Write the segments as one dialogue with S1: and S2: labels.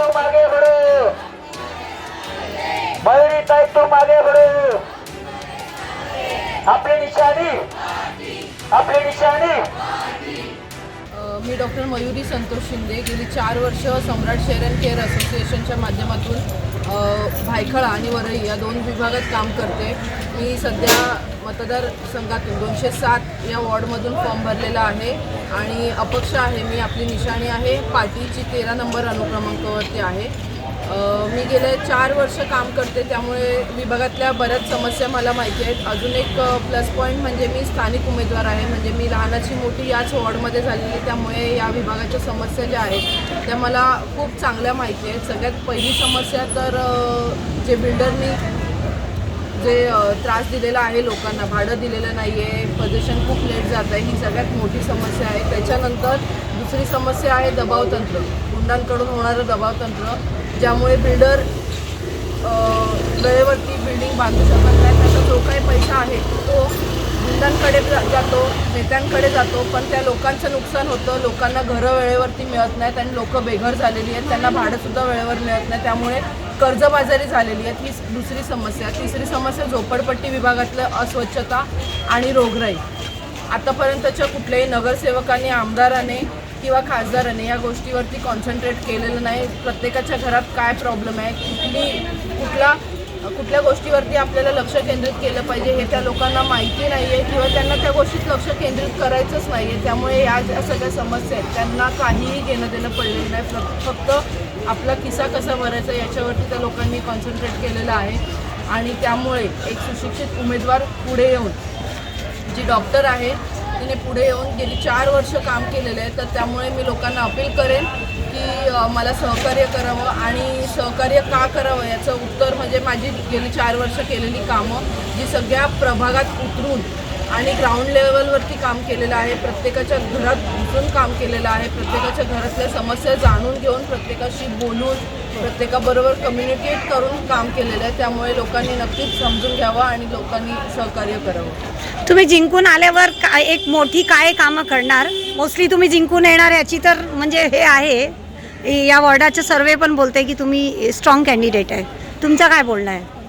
S1: तो मागे बढ़ो मयुरी ताई तुम मागे बढ़ो आपली निशाणी. आपली निशाणी.
S2: मी डॉक्टर मयुरी संतोष शिंदे. गेली चार वर्ष सम्राट शेअर अँड केअर असोसिएशनच्या माध्यमातून भायखळा आणि वरई या दोन विभागात काम करते. मी सध्या मतदारसंघातून दोनशे सात या वॉर्डमधून फॉर्म भरलेला आहे आणि अपक्ष आहे मी आपली निशाणी आहे. पार्टीची तेरा नंबर अनुक्रमांकावरती आहे. मी गेले चार वर्ष काम करते त्यामुळे विभागातल्या बऱ्याच समस्या मला माहिती आहेत. अजून एक प्लस पॉईंट म्हणजे मी स्थानिक उमेदवार आहे म्हणजे मी लहानाची मोठी याच वॉर्डमध्ये झालेली त्यामुळे या विभागाच्या समस्या ज्या आहेत त्या मला खूप चांगल्या माहिती आहेत. सगळ्यात पहिली समस्या तर जे बिल्डरनी जे त्रास दिलेला आहे लोकांना भाडं दिलेलं नाही आहे प्रदूषण खूप लेट जात आहे ही सगळ्यात मोठी समस्या आहे. त्याच्यानंतर दुसरी समस्या आहे दबावतंत्र गुंडांकडून होणारं दबावतंत्र ज्यामुळे बिल्डर वेळेवरती बिल्डिंग बांधू शकत नाही. त्याचा जो काही पैसा आहे तो गुंडांकडे जा- जातो नेत्यांकडे जातो पण त्या लोकांचं नुकसान होतं. लोकांना घरं वेळेवरती मिळत नाहीत आणि लोकं बेघर झालेली आहेत. त्यांना भाडंसुद्धा वेळेवर मिळत नाही. त्यामुळे कर्जबाजारी झालेली आहे ही दुसरी समस्या. तिसरी समस्या झोपडपट्टी विभागातलं अस्वच्छता आणि रोगराई. आतापर्यंतच्या कुठल्याही नगरसेवकांनी आमदाराने किंवा खासदाराने या गोष्टीवरती कॉन्सन्ट्रेट केलेलं नाही. प्रत्येकाच्या घरात काय प्रॉब्लेम आहे? कुठली कुठला कुठल्या गोष्टीवरती आपल्याला लक्ष केंद्रित केलं पाहिजे हे त्या लोकांना माहिती नाही आहे किंवा त्यांना त्या गोष्टीत लक्ष केंद्रित करायचंच नाही आहे त्यामुळे या ज्या सगळ्या समस्या आहेत त्यांना काहीही घेणं देणं पडलेलं नाही. फक्त- फक्त आपला किस्सा कसा भरायचा याच्यावरती त्या लोकांनी कॉन्सन्ट्रेट केलेलं आहे. आणि त्यामुळे एक सुशिक्षित उमेदवार पुढे येऊन जी डॉक्टर आहे तिने पुढे येऊन गेली चार वर्ष काम केलेलं आहे तर त्यामुळे मी लोकांना अपील करेन की मला सहकार्य करावं. आणि सहकार्य का करावं याचं उत्तर म्हणजे माझी गेली चार वर्ष केलेली कामं जी सगळ्या प्रभागात उतरून आणि ग्राउंड लेवलवरती काम केलेलं आहे. प्रत्येकाच्या घरात घुसून काम केलेलं आहे. प्रत्येकाच्या घरातल्या समस्या जाणून घेऊन प्रत्येकाशी बोलून प्रत्येकाबरोबर कम्युनिकेट करून काम केलेलं आहे. त्यामुळे लोकांनी नक्कीच समजून घ्यावं आणि लोकांनी सहकार्य करावं.
S3: तुम्ही जिंकून आल्यावर काय एक मोठी काय कामं करणार? मोस्टली तुम्ही जिंकून येणार याची तर म्हणजे हे आहे. या वॉर्डाचे सर्वे पण बोलते की तुम्ही स्ट्रॉंग कॅन्डिडेट आहे. तुमचं काय बोलणं आहे?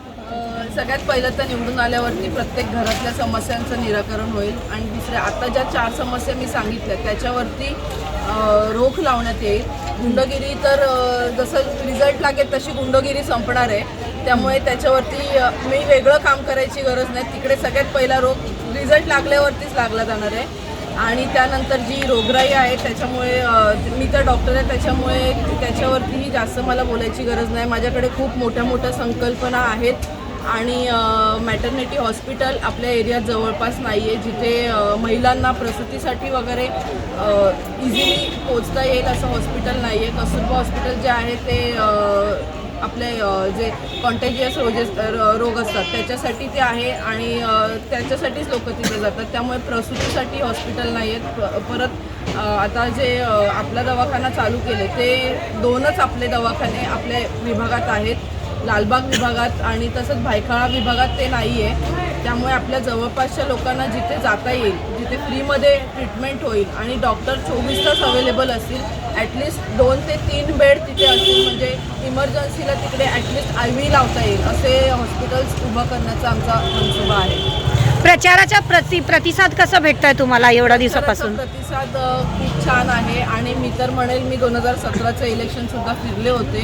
S2: सगळ्यात पहिलं तर निवडून आल्यावरती प्रत्येक घरातल्या समस्यांचं निराकरण होईल. आणि दुसऱ्या आता ज्या चार समस्या मी सांगितल्या त्याच्यावरती रोख लावण्यात येईल. गुंडगिरी तर जसं रिझल्ट लागेल तशी गुंडगिरी संपणार आहे. त्यामुळे त्याच्यावरती मी वेगळं काम करायची गरज नाही. तिकडे सगळ्यात पहिला रोग रिझल्ट लागल्यावरतीच लागला जाणार आहे. आणि त्यानंतर जी रोगराई आहे त्याच्यामुळे मी तर डॉक्टर आहे त्याच्यामुळे त्याच्यावरतीही जास्त मला बोलायची गरज नाही. माझ्याकडे खूप मोठ्या मोठ्या संकल्पना आहेत. आणि मॅटर्निटी हॉस्पिटल आपल्या एरियात जवळपास नाही आहे जिथे महिलांना प्रसूतीसाठी वगैरे इझिली पोचता येईल असं हॉस्पिटल नाही आहे कस्तुरबा हॉस्पिटल जे आहे ते आपले जे कॉन्टेजियस रोजेस रोग असतात त्याच्यासाठी ते आहे आणि त्याच्यासाठीच लोक तिथे जातात. त्यामुळे प्रसूतीसाठी हॉस्पिटल नाही आहेत परत आता जे आपला दवाखाना चालू केले ते दोनच आपले दवाखाने आपल्या विभागात आहेत. लालबाग विभागात आणि तसंच भायखळा विभागात ते नाही आहे त्यामुळे आपल्या जवळपासच्या लोकांना जिथे जाता येईल जिथे फ्रीमध्ये ट्रीटमेंट होईल आणि डॉक्टर चोवीस तास अवेलेबल असतील ॲटलिस्ट दोन ते तीन बेड तिथे असतील म्हणजे इमर्जन्सीला तिकडे ॲटलिस्ट आय व्ही लावता येईल असे हॉस्पिटल्स उभं करण्याचा आमचा मनसुबा आहे.
S3: प्रचाराचा प्रति प्रतिसाद कसं भेटतोय तुम्हाला एवढ्या दिवसापासून?
S2: प्रतिसाद खूप छान आहे आणि मी तर म्हणेल मी दोन हजार सतराचं इलेक्शनसुद्धा फिरले होते.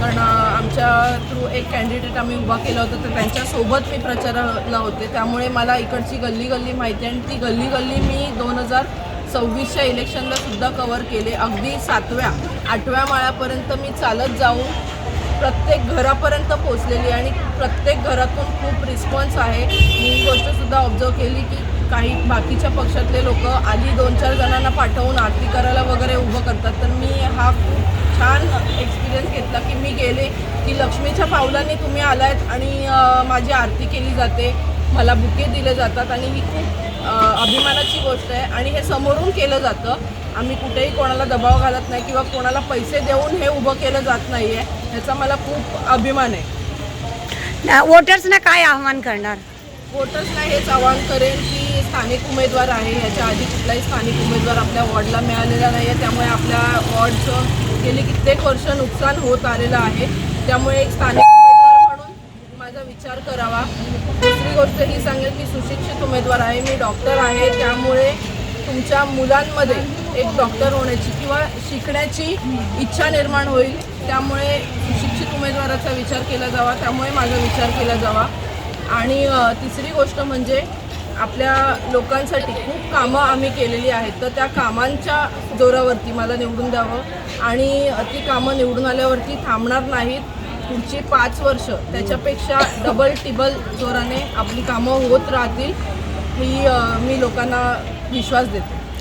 S2: कारण आमच्या थ्रू एक कॅन्डिडेट आम्ही उभा केला होता तर त्यांच्यासोबत मी प्रचाराला होते. त्यामुळे मला इकडची गल्ली गल्ली माहिती आहे आणि ती गल्ली गल्ली मी दोन हजार सव्वीसच्या इलेक्शनला सुद्धा कवर केले. अगदी सातव्या आठव्या माळ्यापर्यंत मी चालत जाऊन प्रत्येक घरापर्यंत पोचलेली आणि प्रत्येक घरातून खूप रिस्पॉन्स आहे. मी ही गोष्टसुद्धा ऑब्झर्व केली की काही बाकीच्या पक्षातले लोक आधी दोन चार जणांना पाठवून आरती करायला वगैरे उभं करतात. तर मी हा खूप छान एक्सपिरियन्स घेतला की मी गेले की लक्ष्मीच्या पावलाने तुम्ही आलायत आणि माझी आरती केली जाते. मला बुके दिले जातात आणि ही खूप अभिमानाची गोष्ट आहे आणि हे समोरून केलं जातं. आम्ही कुठेही कोणाला दबाव घालत नाही किंवा कोणाला पैसे देऊन हे उभं केलं जात नाही आहे ह्याचा मला खूप अभिमान आहे.
S3: वोटर्सना काय आव्हान करणार?
S2: वोटर्सला हेच आवाहन करेन की स्थानिक उमेदवार आहे याच्या आधी कुठलाही स्थानिक उमेदवार आपल्या वॉर्डला मिळालेला नाही आहे त्यामुळे आपल्या वॉर्डचं गेली कित्येक वर्ष नुकसान होत आलेलं आहे. त्यामुळे एक स्थानिक उमेदवार म्हणून माझा विचार करावा. दुसरी गोष्ट ही सांगेल की सुशिक्षित उमेदवार आहे मी डॉक्टर आहे त्यामुळे तुमच्या मुलांमध्ये एक डॉक्टर होण्याची किंवा शिकण्याची इच्छा निर्माण होईल त्यामुळे शिक्षित उमेदवाराचा विचार केला जावा त्यामुळे माझा विचार केला जावा. आणि तिसरी गोष्ट म्हणजे आपल्या लोकांसाठी खूप कामं आम्ही केलेली आहेत तर त्या कामांच्या जोरावरती मला निवडून द्यावं. आणि ती कामं निवडून आल्यावरती थांबणार नाहीत. पुढची पाच वर्ष त्याच्यापेक्षा डबल टिबल जोराने आपली कामं होत राहतील. ही मी लोकांना विश्वास देते.